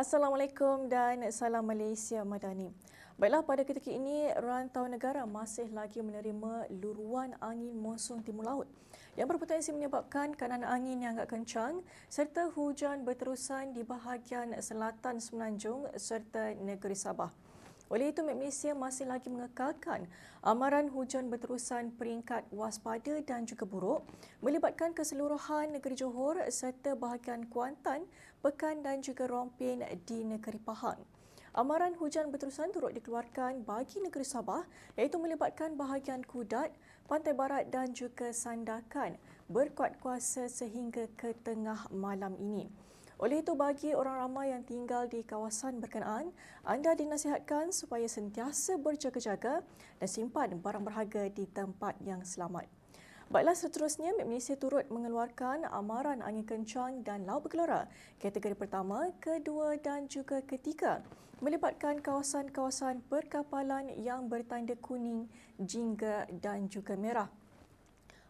Assalamualaikum dan salam Malaysia Madani. Baiklah pada ketika ini rantau negara masih lagi menerima luruan angin monsun timur laut yang berpotensi menyebabkan kanan angin yang agak kencang serta hujan berterusan di bahagian selatan semenanjung serta negeri Sabah. Oleh itu, Malaysia masih lagi mengekalkan amaran hujan berterusan peringkat waspada dan juga buruk melibatkan keseluruhan negeri Johor serta bahagian Kuantan, Pekan dan juga Rompin di negeri Pahang. Amaran hujan berterusan turut dikeluarkan bagi negeri Sabah iaitu melibatkan bahagian Kudat, Pantai Barat dan juga Sandakan berkuat kuasa sehingga ke tengah malam ini. Oleh itu, bagi orang ramai yang tinggal di kawasan berkenaan, anda dinasihatkan supaya sentiasa berjaga-jaga dan simpan barang berharga di tempat yang selamat. Baiklah seterusnya, Malaysia turut mengeluarkan amaran angin kencang dan laut bergelora kategori pertama, kedua dan juga ketiga melibatkan kawasan-kawasan perkapalan yang bertanda kuning, jingga dan juga merah.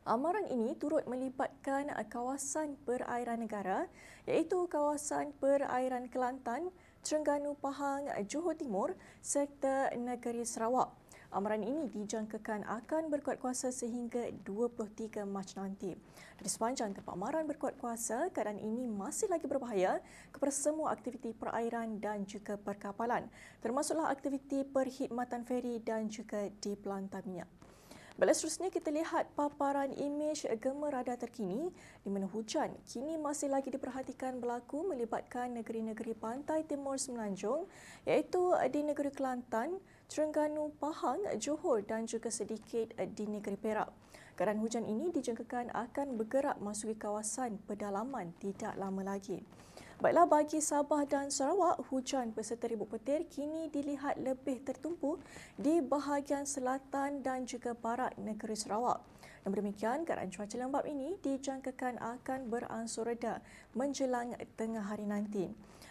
Amaran ini turut melibatkan kawasan perairan negara iaitu kawasan perairan Kelantan, Terengganu Pahang, Johor Timur serta negeri Sarawak. Amaran ini dijangkakan akan berkuat kuasa sehingga 23 Mac nanti. Di sepanjang tempat amaran berkuat kuasa, keadaan ini masih lagi berbahaya kepada semua aktiviti perairan dan juga perkapalan, termasuklah aktiviti perkhidmatan feri dan juga di pelantar minyak. Baiklah seterusnya kita lihat paparan imej gemar radar terkini di mana hujan kini masih lagi diperhatikan berlaku melibatkan negeri-negeri pantai timur semenanjung iaitu di negeri Kelantan, Terengganu, Pahang, Johor dan juga sedikit di negeri Perak. Keadaan hujan ini dijangkakan akan bergerak masuki kawasan pedalaman tidak lama lagi. Baiklah bagi Sabah dan Sarawak, hujan beserta ribut petir kini dilihat lebih tertumpu di bahagian selatan dan juga barat negeri Sarawak. Dan demikian, keadaan cuaca lembap ini dijangkakan akan beransur reda menjelang tengah hari nanti.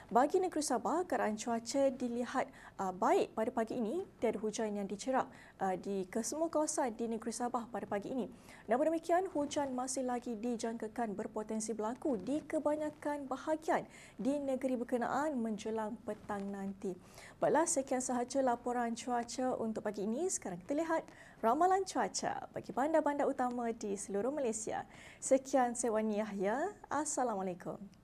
Bagi negeri Sabah, keadaan cuaca dilihat uh, baik pada pagi ini. Tiada hujan yang dicerap uh, di kesemua kawasan di negeri Sabah pada pagi ini. Namun demikian, hujan masih lagi dijangkakan berpotensi berlaku di kebanyakan bahagian di negeri berkenaan menjelang petang nanti. Baiklah, sekian sahaja laporan cuaca untuk pagi ini. Sekarang kita lihat ramalan cuaca bagi bandar-bandar utama di seluruh Malaysia. Sekian, saya Wani Yahya. Assalamualaikum.